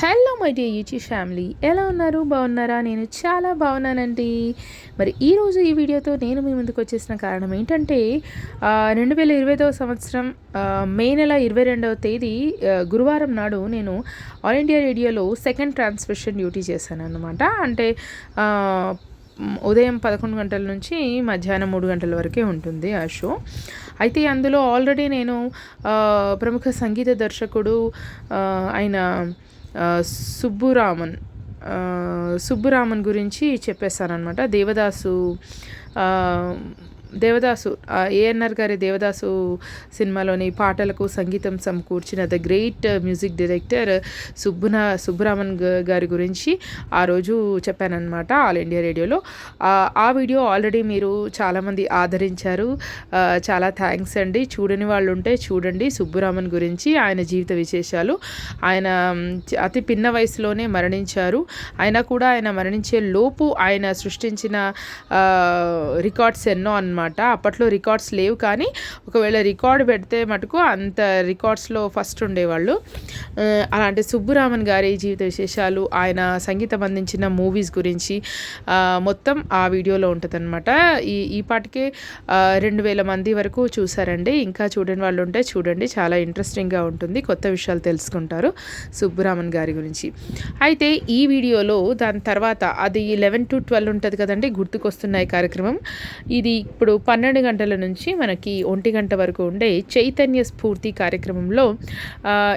Hello my dear YouTube family ఎలా ఉన్నారు? బాగున్నారా? నేను చాలా బాగున్నానండి. మరి ఈరోజు ఈ వీడియోతో నేను మీ ముందుకు వచ్చేసిన కారణం ఏంటంటే రెండు వేల ఇరవైదవ సంవత్సరం మే నెల ఇరవై రెండవ తేదీ గురువారం నాడు నేను ఆల్ ఇండియా రేడియోలో సెకండ్ ట్రాన్స్మిషన్ డ్యూటీ చేశాను అనమాట అంటే ఉదయం పదకొండు గంటల నుంచి మధ్యాహ్నం మూడు గంటల వరకే ఉంటుంది ఆ షో. అయితే అందులో ఆల్రెడీ నేను ప్రముఖ సంగీత దర్శకుడు ఆయన సుబ్బురామన్. సుబ్బురామన్ గురించి చెప్పేస్తానమాట దేవదాసు దేవదాసు ఏఎన్ఆర్ గారి దేవదాసు సినిమాలోని పాటలకు సంగీతం సమకూర్చిన ద గ్రేట్ మ్యూజిక్ డైరెక్టర్ సుబ్బున సుబ్బరామన్ గారి గురించి ఆ రోజు చెప్పానన్నమాట ఆల్ ఇండియా రేడియోలో. ఆ, వీడియో ఆల్రెడీ మీరు చాలామంది ఆదరించారు. చాలా థ్యాంక్స్ అండి. చూడని వాళ్ళు ఉంటే చూడండి సుబ్బురామన్ గురించి ఆయన జీవిత విశేషాలు. ఆయన అతి పిన్న వయసులోనే మరణించారు. అయినా కూడా ఆయన మరణించే లోపు ఆయన సృష్టించిన రికార్డ్స్ ఎన్నో అన్నమాట. అనమాట అప్పట్లో రికార్డ్స్ లేవు కానీ ఒకవేళ రికార్డ్ పెడితే మటుకు అంత రికార్డ్స్లో ఫస్ట్ ఉండేవాళ్ళు. అలాంటి సుబ్బురామన్ గారి జీవిత విశేషాలు ఆయన సంగీతం అందించిన మూవీస్ గురించి మొత్తం ఆ వీడియోలో ఉంటుందన్నమాట. ఈ ఈ పాటికే రెండు వేల మంది వరకు చూసారండి. ఇంకా చూడని వాళ్ళు ఉంటే చూడండి. చాలా ఇంట్రెస్టింగ్గా ఉంటుంది. కొత్త విషయాలు తెలుసుకుంటారు సుబ్బురామన్ గారి గురించి. అయితే ఈ వీడియోలో దాని తర్వాత అది లెవెన్ టు ట్వెల్వ్ ఉంటుంది కదండి గుర్తుకొస్తున్నాయి కార్యక్రమం. ఇది ఇప్పుడు పన్నెండు గంటల నుంచి మనకి ఒంటి గంట వరకు ఉండే చైతన్య స్ఫూర్తి కార్యక్రమంలో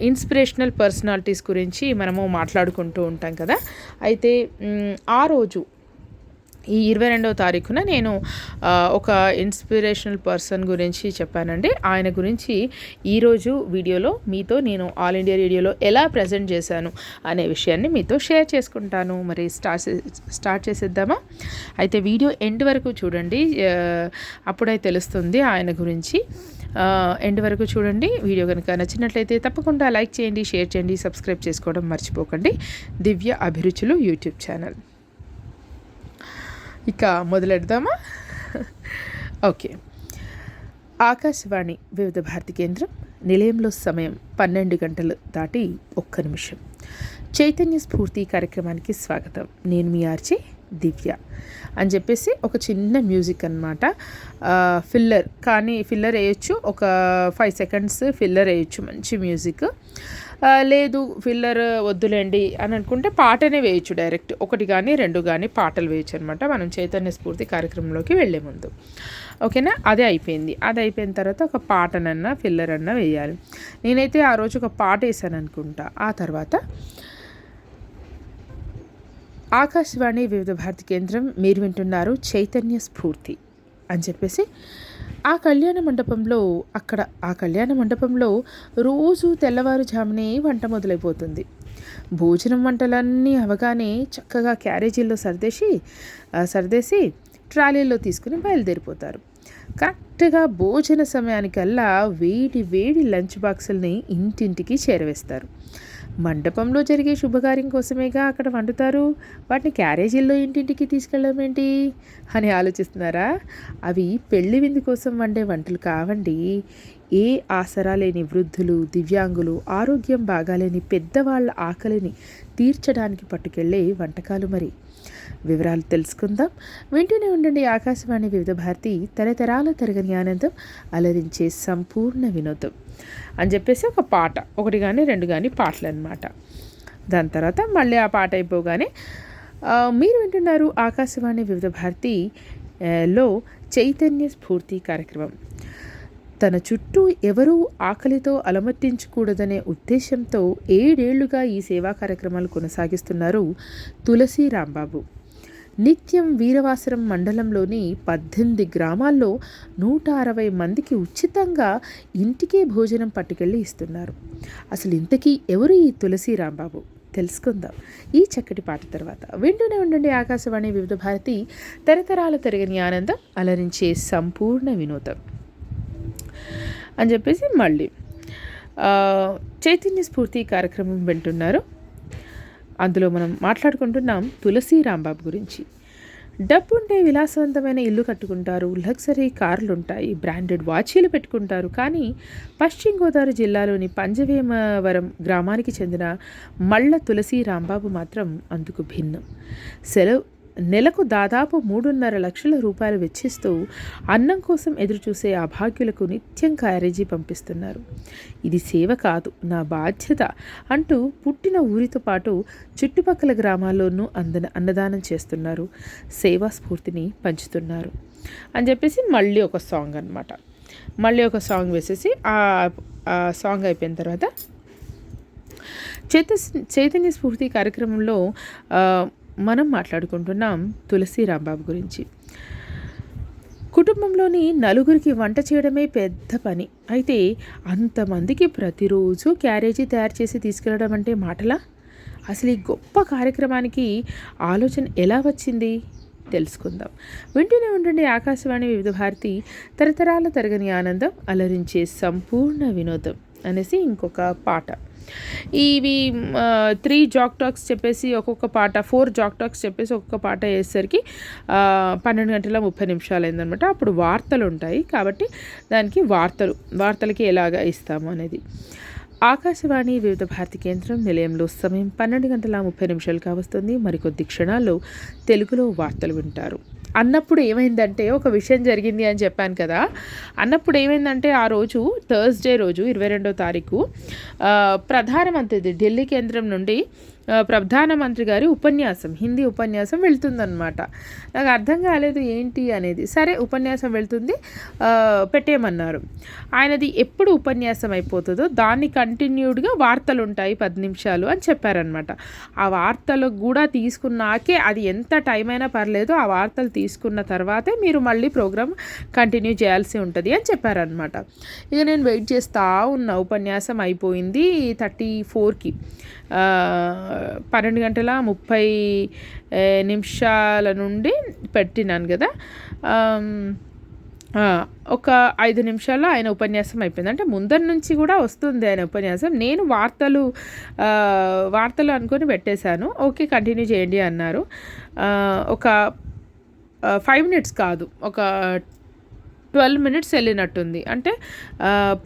ఇన్స్పిరేషనల్ పర్సనాలిటీస్ గురించి మనము మాట్లాడుకుంటూ ఉంటాం కదా. అయితే ఆ రోజు ఈ ఇరవై రెండవ తారీఖున నేను ఒక ఇన్స్పిరేషనల్ పర్సన్ గురించి చెప్పానండి. ఆయన గురించి ఈరోజు వీడియోలో మీతో నేను ఆల్ ఇండియా రేడియోలో ఎలా ప్రజెంట్ చేశాను అనే విషయాన్ని మీతో షేర్ చేసుకుంటాను. మరి స్టార్ట్ చే- స్టార్ట్ చేసేద్దామా? అయితే వీడియో ఎండ్ వరకు చూడండి. అప్పుడే తెలుస్తుంది ఆయన గురించి. ఎండ్ వరకు చూడండి. వీడియో కనుక నచ్చినట్లయితే తప్పకుండా లైక్ చేయండి షేర్ చేయండి సబ్స్క్రైబ్ చేసుకోవడం మర్చిపోకండి. దివ్య అభిరుచులు యూట్యూబ్ ఛానల్. ఇక మొదలెడదామా? ఓకే. ఆకాశవాణి వివిధ భారతి కేంద్రం నిలయంలో సమయం పన్నెండు గంటలు దాటి ఒక్క నిమిషం. చైతన్య స్ఫూర్తి కార్యక్రమానికి స్వాగతం. నేను మీ ఆర్చే దివ్య. అని చెప్పేసి ఒక చిన్న మ్యూజిక్ అనమాట ఫిల్లర్ కానీ ఫిల్లర్ వేయచ్చు. ఒక ఫైవ్ సెకండ్స్ ఫిల్లర్ వేయచ్చు. మంచి మ్యూజిక్. లేదు ఫిల్లర్ వద్దులేండి అని అనుకుంటే పాటనే వేయచ్చు డైరెక్ట్. ఒకటి కానీ రెండు కానీ పాటలు వేయచ్చు అనమాట మనం చైతన్య స్ఫూర్తి కార్యక్రమంలోకి వెళ్ళే ముందు. ఓకేనా? అదే అయిపోయింది. అది అయిపోయిన తర్వాత ఒక పాటనన్నా ఫిల్లర్ అన్నా వేయాలి. నేనైతే ఆ రోజు ఒక పాట వేసాను అనుకుంటా. ఆ తర్వాత ఆకాశవాణి వివిధ భారతి కేంద్రం మీరు వింటున్నారు చైతన్య స్ఫూర్తి అని చెప్పేసి ఆ కళ్యాణ మండపంలో అక్కడ ఆ కళ్యాణ మండపంలో రోజు తెల్లవారుజామునే వంట మొదలైపోతుంది. భోజనం వంటలన్నీ అవగానే చక్కగా క్యారేజీల్లో సర్దేసి సర్దేసి ట్రాలీలో తీసుకుని బయలుదేరిపోతారు. కరెక్ట్గా భోజన సమయానికల్లా వేడి వేడి లంచ్ బాక్సుల్ని ఇంటింటికి చేరవేస్తారు. మండపంలో జరిగే శుభకార్యం కోసమేగా అక్కడ వండుతారు. వాటిని క్యారేజీల్లో ఇంటింటికి తీసుకెళ్ళడం ఏంటి అని ఆలోచిస్తున్నారా? అవి పెళ్ళి విందు కోసం వండే వంటలు కావండి. ఏ ఆసరా లేని వృద్ధులు దివ్యాంగులు ఆరోగ్యం బాగాలేని పెద్దవాళ్ళ ఆకలిని తీర్చడానికి పట్టుకెళ్ళే వంటకాలు మరి. వివరాలు తెలుసుకుందాం. వింటూనే ఉండండి ఆకాశవాణి వివిధ భారతి తరతరాల తరగని ఆనందం అలరించే సంపూర్ణ వినోదం. అని చెప్పేసి ఒక పాట ఒకటి కానీ రెండు కానీ పాటలు అనమాట దాని తర్వాత మళ్ళీ ఆ పాట అయిపోగానే మీరు వింటున్నారు ఆకాశవాణి వివిధ భారతి లో చైతన్య స్ఫూర్తి కార్యక్రమం. తన చుట్టూ ఎవరూ ఆకలితో అలమట్టించకూడదనే ఉద్దేశంతో ఏడేళ్ళుగా ఈ సేవా కార్యక్రమాలు కొనసాగిస్తున్నారు తులసి రాంబాబు. నిత్యం వీరవాసరం మండలంలోని పద్దెనిమిది గ్రామాల్లో నూట అరవై మందికి ఉచితంగా ఇంటికే భోజనం పట్టుకెళ్ళి ఇస్తున్నారు. అసలు ఇంతకీ ఎవరు ఈ తులసి రాంబాబు? తెలుసుకుందాం. ఈ చక్కటి పాట తర్వాత. వింటూనే ఉండండి ఆకాశవాణి వివిధ భారతి. తరతరాల తరగని ఆనందం అలరించే సంపూర్ణ వినోదం. అని చెప్పేసి మళ్ళీ చైతన్య స్ఫూర్తి కార్యక్రమం వింటున్నారు. అందులో మనం మాట్లాడుకుంటున్నాం తులసి రాంబాబు గురించి. డబ్బుంటే విలాసవంతమైన ఇల్లు కట్టుకుంటారు లగ్జరీ కార్లు ఉంటాయి బ్రాండెడ్ వాచీలు పెట్టుకుంటారు. కానీ పశ్చిమ గోదావరి జిల్లాలోని పంజవేమవరం గ్రామానికి చెందిన మళ్ళ తులసి రాంబాబు మాత్రం అందుకు భిన్నం. సెలవు నెలకు దాదాపు మూడున్నర లక్షల రూపాయలు వెచ్చిస్తూ అన్నం కోసం ఎదురుచూసే అభాగ్యులకు నిత్యం క్యారేజీ పంపిస్తున్నారు. ఇది సేవ కాదు నా బాధ్యత అంటూ పుట్టిన ఊరితో పాటు చుట్టుపక్కల గ్రామాల్లోనూ అందన అన్నదానం చేస్తున్నారు. సేవా స్ఫూర్తిని పంచుతున్నారు. అని చెప్పేసి మళ్ళీ ఒక సాంగ్ అనమాట మళ్ళీ ఒక సాంగ్ వేసేసి ఆ సాంగ్ అయిపోయిన తర్వాత చైత చైతన్య స్ఫూర్తి కార్యక్రమంలో మనం మాట్లాడుకుంటున్నాం తులసి రాంబాబు గురించి. కుటుంబంలోని నలుగురికి వంట చేయడమే పెద్ద పని. అయితే అంతమందికి ప్రతిరోజు క్యారేజీ తయారు చేసి తీసుకెళ్ళడం అంటే మాటలా? అసలు ఈ గొప్ప కార్యక్రమానికి ఆలోచన ఎలా వచ్చింది? తెలుసుకుందాం. వింటూనే ఉండండి ఆకాశవాణి వివిధ భారతి తరతరాల తరగని ఆనందం అలరించే సంపూర్ణ వినోదం. అనేసి ఇంకొక పాట. ఇవి త్రీ జాక్ టాక్స్ చెప్పేసి ఒక్కొక్క పాట ఫోర్ జాక్ టాక్స్ చెప్పేసి ఒక్కొక్క పాట వేసేసరికి పన్నెండు గంటల ముప్పై నిమిషాలు అయిందనమాట అప్పుడు వార్తలు ఉంటాయి కాబట్టి దానికి వార్తలు వార్తలకి ఎలాగ ఇస్తాము అనేది. ఆకాశవాణి వివిధ భారతి కేంద్రం నిలయంలో సమయం పన్నెండు గంటల ముప్పై నిమిషాలు కావస్తుంది మరికొద్ది క్షణాల్లో తెలుగులో వార్తలు వింటారు. అన్నప్పుడు ఏమైందంటే ఒక విషయం జరిగింది అని చెప్పాను కదా. అన్నప్పుడు ఏమైందంటే ఆ రోజు థర్స్డే రోజు ఇరవై రెండో తారీఖు ప్రధానమంత్రిది ఢిల్లీ కేంద్రం నుండి ప్రధానమంత్రి గారి ఉపన్యాసం హిందీ ఉపన్యాసం వెళ్తుందనమాట నాకు అర్థం కాలేదు ఏంటి అనేది. సరే ఉపన్యాసం వెళ్తుంది పెట్టేయమన్నారు. ఆయనది ఎప్పుడు ఉపన్యాసం అయిపోతుందో దాన్ని కంటిన్యూడ్గా వార్తలు ఉంటాయి పది నిమిషాలు అని చెప్పారనమాట ఆ వార్తలు కూడా తీసుకున్నాకే అది ఎంత టైం అయినా పర్లేదు ఆ వార్తలు తీసుకున్న తర్వాతే మీరు మళ్ళీ ప్రోగ్రామ్ కంటిన్యూ చేయాల్సి ఉంటుంది అని చెప్పారనమాట ఇక నేను వెయిట్ చేస్తూ ఉన్న ఉపన్యాసం అయిపోయింది థర్టీ ఫోర్కి. పన్నెండు గంటల ముప్పై నిమిషాల నుండి పెట్టినాను కదా. ఒక ఐదు నిమిషాల్లో ఆయన ఉపన్యాసం అయిపోయింది. అంటే ముందర నుంచి కూడా వస్తుంది ఆయన ఉపన్యాసం. నేను వార్తలు వార్తలు అనుకొని పెట్టేశాను. ఓకే కంటిన్యూ చేయండి అన్నారు. ఒక ఫైవ్ మినిట్స్ కాదు. ఒక ట్వెల్వ్ మినిట్స్ వెళ్ళినట్టుంది. అంటే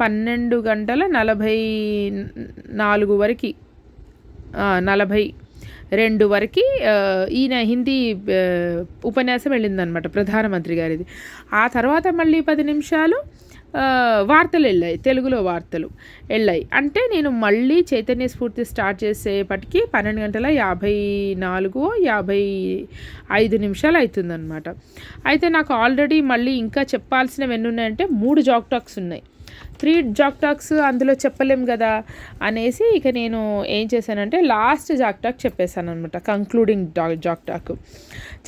పన్నెండు గంటల నలభై నాలుగు వరకు నలభై రెండు వరకు ఈయన హిందీ ఉపన్యాసం వెళ్ళిందనమాట ప్రధానమంత్రి గారిది. ఆ తర్వాత మళ్ళీ పది నిమిషాలు వార్తలు వెళ్ళాయి తెలుగులో వార్తలు వెళ్ళాయి. అంటే నేను మళ్ళీ చైతన్య స్ఫూర్తి స్టార్ట్ చేసేపటికి పన్నెండు గంటల యాభై నాలుగు యాభై ఐదు నిమిషాలు అవుతుందన్నమాట. అయితే నాకు ఆల్రెడీ మళ్ళీ ఇంకా చెప్పాల్సినవి ఎన్ని ఉన్నాయంటే మూడు జాక్ టాక్స్ ఉన్నాయి. త్రీ జాక్ టాక్స్ అందులో చెప్పలేం కదా అనేసి ఇక నేను ఏం చేశానంటే లాస్ట్ జాక్ టాక్ చెప్పేశాను అనమాట కంక్లూడింగ్ డా జాక్ టాక్.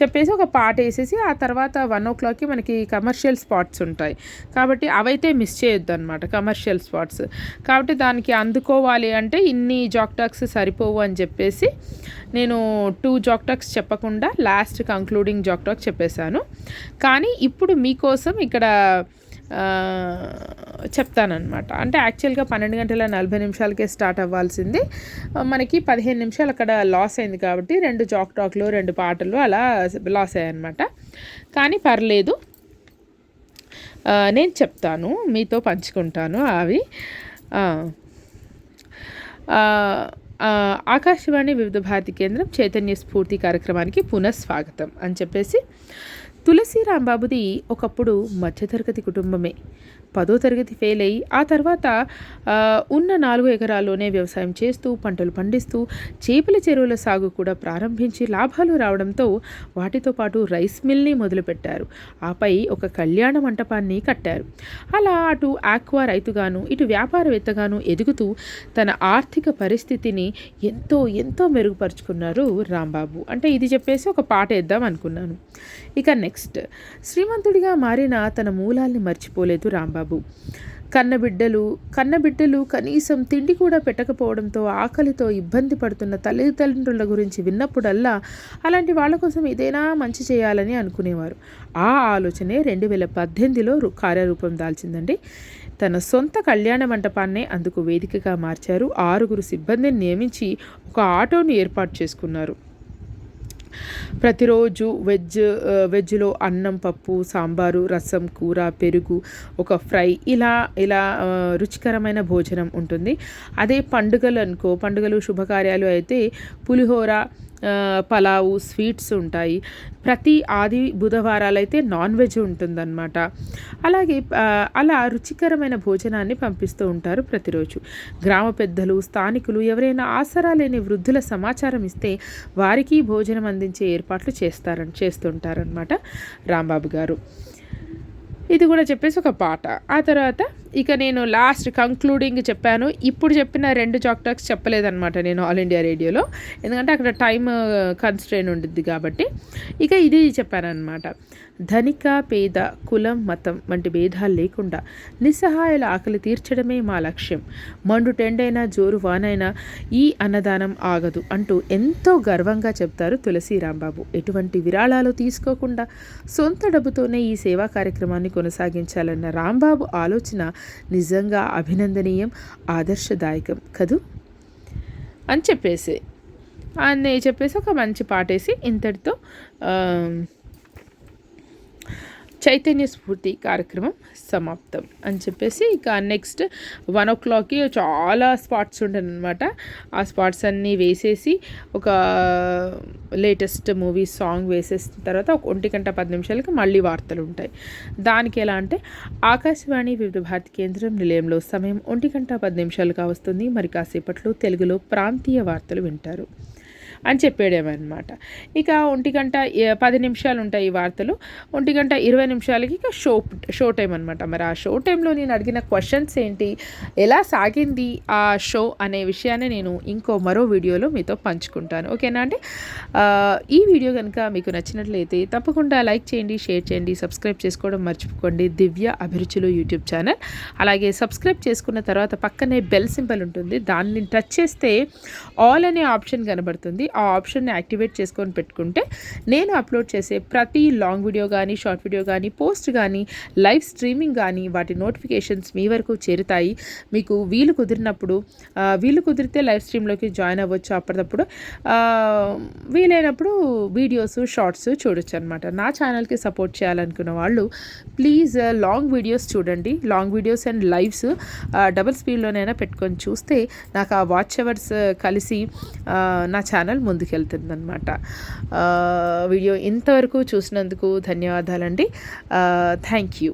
చెప్పేసి ఒక పాట వేసేసి ఆ తర్వాత వన్ ఓ క్లాక్కి మనకి కమర్షియల్ స్పాట్స్ ఉంటాయి. కాబట్టి అవైతే మిస్ చేయొద్దు అనమాట కమర్షియల్ స్పాట్స్ కాబట్టి దానికి అందుకోవాలి అంటే ఇన్ని జాక్ టాక్స్ సరిపోవు అని చెప్పేసి నేను టూ జాక్ టాక్స్ చెప్పకుండా లాస్ట్ కంక్లూడింగ్ జాక్ టాక్ చెప్పేశాను. కానీ ఇప్పుడు మీకోసం ఇక్కడ చెప్తానమాట అంటే యాక్చువల్గా పన్నెండు గంటల నలభై నిమిషాలకే స్టార్ట్ అవ్వాల్సింది. మనకి పదిహేను నిమిషాలు అక్కడ లాస్ అయింది కాబట్టి రెండు జాక్ టాక్లు రెండు పాటలు అలా లాస్ అయ్యాయన్నమాట. కానీ పర్లేదు. నేను చెప్తాను మీతో పంచుకుంటాను అవి. ఆకాశవాణి వివిధ భారతి కేంద్రం చైతన్య స్ఫూర్తి కార్యక్రమానికి పునఃస్వాగతం అని చెప్పేసి తులసి రాంబాబుది ఒకప్పుడు మధ్యతరగతి కుటుంబమే. పదో తరగతి ఫెయిల్ అయ్యి ఆ తర్వాత ఉన్న నాలుగు ఎకరాల్లోనే వ్యవసాయం చేస్తూ పంటలు పండిస్తూ చేపల చెరువుల సాగు కూడా ప్రారంభించి లాభాలు రావడంతో వాటితో పాటు రైస్ మిల్ని మొదలుపెట్టారు. ఆపై ఒక కళ్యాణ మంటపాన్ని కట్టారు. అలా అటు ఆక్వా రైతుగాను ఇటు వ్యాపారవేత్తగాను ఎదుగుతూ తన ఆర్థిక పరిస్థితిని ఎంతో ఎంతో మెరుగుపరుచుకున్నారు రాంబాబు. అంటే ఇది చెప్పేసి ఒక పాట వేద్దాం అనుకున్నాను. ఇక నెక్స్ట్. శ్రీమంతుడిగా మారిన తన మూలాల్ని మర్చిపోలేదు రాంబాబు. కన్నబిడ్డలు కన్నబిడ్డలు కనీసం తిండి కూడా పెట్టకపోవడంతో ఆకలితో ఇబ్బంది పడుతున్న తల్లిదండ్రుల గురించి విన్నప్పుడల్లా అలాంటి వాళ్ళ కోసం ఏదైనా మంచి చేయాలని అనుకునేవారు. ఆ ఆలోచనే రెండు వేల పద్దెనిమిదిలో కార్యరూపం దాల్చిందండి. తన సొంత కళ్యాణ మంటపాన్నే అందుకు వేదికగా మార్చారు. ఆరుగురు సిబ్బందిని నియమించి ఒక ఆటోను ఏర్పాటు చేసుకున్నారు. ప్రతిరోజు వెజ్ వెజ్లో అన్నం పప్పు సాంబారు రసం కూర పెరుగు ఒక ఫ్రై ఇలా ఇలా రుచికరమైన భోజనం ఉంటుంది. అదే పండుగలు అనుకో పండుగలు శుభకార్యాలు అయితే పులిహోర పలావు స్వీట్స్ ఉంటాయి. ప్రతి ఆది బుధవారాలు అయితే నాన్ వెజ్ ఉంటుందన్నమాట. అలాగే అలా రుచికరమైన భోజనాన్ని పంపిస్తూ ఉంటారు ప్రతిరోజు. గ్రామ పెద్దలు స్థానికులు ఎవరైనా ఆసరా లేని వృద్ధుల సమాచారం ఇస్తే వారికి భోజనం అందించే ఏర్పాట్లు చేస్తారని చేస్తుంటారనమాట రాంబాబు గారు. ఇది కూడా చెప్పేసి ఒక పాట. ఆ తర్వాత ఇక నేను లాస్ట్ కంక్లూడింగ్ చెప్పాను. ఇప్పుడు చెప్పిన రెండు చాక్టాక్స్ చెప్పలేదన్నమాట నేను ఆల్ ఇండియా రేడియోలో ఎందుకంటే అక్కడ టైం కన్స్ట్రెయిన్ ఉంటుంది కాబట్టి. ఇక ఇది చెప్పానమాట ధనిక పేద కులం మతం వంటి భేదాలు లేకుండా నిస్సహాయాల ఆకలి తీర్చడమే మా లక్ష్యం. మండు టెండైనా జోరు వానైనా ఈ అన్నదానం ఆగదు అంటూ ఎంతో గర్వంగా చెప్తారు తులసి రాంబాబు. ఎటువంటి విరాళాలు తీసుకోకుండా సొంత డబ్బుతోనే ఈ సేవా కార్యక్రమాన్ని కొనసాగించాలన్న రాంబాబు ఆలోచన నిజంగా అభినందనీయం ఆదర్శదాయకం. కదూ? అని చెప్పేసి అని చెప్పేసి ఒక మంచి పాటేసి ఇంతటితో చైతన్య స్ఫూర్తి కార్యక్రమం సమాప్తం అని చెప్పేసి ఇక నెక్స్ట్ వన్ ఓ క్లాక్కి చాలా స్పాట్స్ ఉంటాయన్నమాట. ఆ స్పాట్స్ అన్నీ వేసేసి ఒక లేటెస్ట్ మూవీ సాంగ్ వేసేసిన తర్వాత ఒక ఒంటి గంట పది నిమిషాలకి మళ్ళీ వార్తలు ఉంటాయి. దానికి ఎలా అంటే ఆకాశవాణి వివిధ భారతి కేంద్రం నిలయంలో సమయం ఒంటి గంట పది నిమిషాలుగా వస్తుంది. మరి కాసేపట్లో తెలుగులో ప్రాంతీయ వార్తలు వింటారు. అని చెప్పాడేమన్నమాట. ఇక ఒంటి గంట పది నిమిషాలు ఉంటాయి ఈ వార్తలు. ఒంటి గంట ఇరవై నిమిషాలకి ఇక షో షో టైం అనమాట మరి ఆ షో టైంలో నేను అడిగిన క్వశ్చన్స్ ఏంటి? ఎలా సాగింది ఆ షో అనే విషయాన్ని నేను ఇంకో మరో వీడియోలో మీతో పంచుకుంటాను. ఓకేనా అండి? ఈ వీడియో కనుక మీకు నచ్చినట్లయితే తప్పకుండా లైక్ చేయండి షేర్ చేయండి సబ్స్క్రైబ్ చేసుకోవడం మర్చిపోకండి. దివ్య అభిరుచులు యూట్యూబ్ ఛానల్. అలాగే సబ్స్క్రైబ్ చేసుకున్న తర్వాత పక్కనే బెల్ సింబల్ ఉంటుంది. దాన్ని టచ్ చేస్తే ఆల్ అనే ఆప్షన్ కనబడుతుంది. ఆ ఆప్షన్ని యాక్టివేట్ చేసుకొని పెట్టుకుంటే నేను అప్లోడ్ చేసే ప్రతి లాంగ్ వీడియో కానీ షార్ట్ వీడియో కానీ పోస్ట్ కానీ లైవ్ స్ట్రీమింగ్ కానీ వాటి నోటిఫికేషన్స్ మీ వరకు చేరుతాయి. మీకు వీలు కుదిరినప్పుడు వీలు కుదిరితే లైవ్ స్ట్రీమ్లోకి జాయిన్ అవ్వచ్చు అప్పటికప్పుడు వీలైనప్పుడు వీడియోస్ షార్ట్స్ చూడొచ్చు అనమాట నా ఛానల్కి సపోర్ట్ చేయాలనుకున్న వాళ్ళు ప్లీజ్ లాంగ్ వీడియోస్ చూడండి. Long videos and lives double స్పీడ్లోనైనా పెట్టుకొని చూస్తే నాకు ఆ వాచ్ అవర్స్ కలిసి నా ఛానల్ ఛానల్ ముందుకెళ్తుందనమాట వీడియో ఇంతవరకు చూసినందుకు ధన్యవాదాలండి. Thank you.